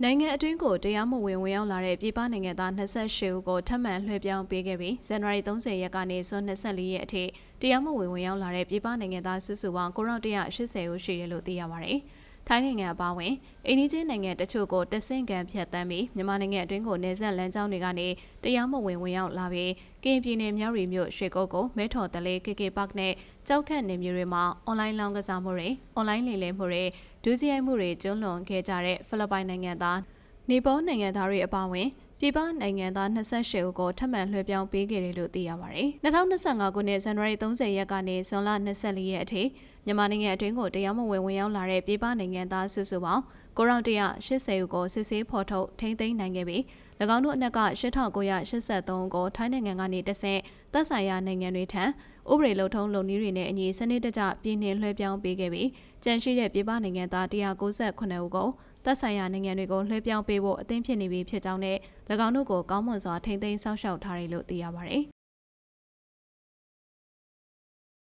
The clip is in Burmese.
နိုင်ငံအတွင်းကိုတရားမဝင်ဝင်ရောက်လာတဲ့ပြည်ပနိုင်ငံသား28ဦးကိုထပ်မံလွှဲပြောင်းပေးခဲ့ပြီးဇန်နဝါရီ30ရက်ကနေဇွန်24ရက်အထိတရားမဝင်ဝင်ရောက်လာတဲ့ပြည်ပနိုင်ငံသားစုစုပေါင်း9180ဦးရှိတယ်လို့သိရပါတယ်။ ထိုင်းနိုင်ငံအပါအဝင်အိန္ဒိချင်းနိုင်ငံတချို့ကိုတဆင့်ကန်ဖြတ်တမ်းပြီးမြန်မာနိုင်ငံအတွင်းကိုနေဆက်လမ်းကြောင်းတွေကနေတရားမဝင်ဝင်ရောက်လာပြီးကရင်ပြည်နယ်မြောက်ရီမြို့ရွှေကုတ်ကိုမဲထော်တလေး KK Park နဲ့ကြောက်ခတ်နေမျိုးတွေမှာအွန်လိုင်းလောင်းကစားမှုတွေအွန်လိုင်းလိမ်လည်မှုတွေဒုစရိုက်မှုတွေကျွလွန်ခဲ့ကြတဲ့ဖိလစ်ပိုင်နိုင်ငံသားနေပေါ်နိုင်ငံသားတွေအပါအဝင် ပြည်ပနိုင်ငံသား28ဦးကိုထပ်မံလွှဲပြောင်းပေးခဲ့တယ်လို့သိရပါတယ်။2025ခုနှစ်ဇန်နဝါရီ30ရက်ကနေဇွန်လ24ရက်အထိမြန်မာနိုင်ငံအတွင်းကိုတရားမဝင်ဝင်ရောက်လာတဲ့ပြည်ပနိုင်ငံသားစုစုပေါင်း980ဦးကိုစစ်ဆေးဖော်ထုတ်ထိန်းသိမ်းနိုင်ခဲ့ပြီး၎င်းတို့အနက်က8983ဦးကိုထိုင်းနိုင်ငံကနေတဆင့်သက်ဆိုင်ရာနိုင်ငံတွေထံဥပဒေလုံထုံးလုံနည်းတွေနဲ့အညီစနစ်တကျပြည်နှင်လွှဲပြောင်းပေးခဲ့ပြီးကြန့်ရှိတဲ့ပြည်ပနိုင်ငံသား198ဦးကို သက်ဆိုင်ရာနိုင်ငံတွေကိုလွှဲပြောင်းပေးဖို့အသင့်ဖြစ်နေပြီဖြစ်ကြောင်းနဲ့၎င်းတို့ကိုကောင်းမွန်စွာထိန်းသိမ်းစောင့်ရှောက်ထားတယ်လို့သိရပါတယ်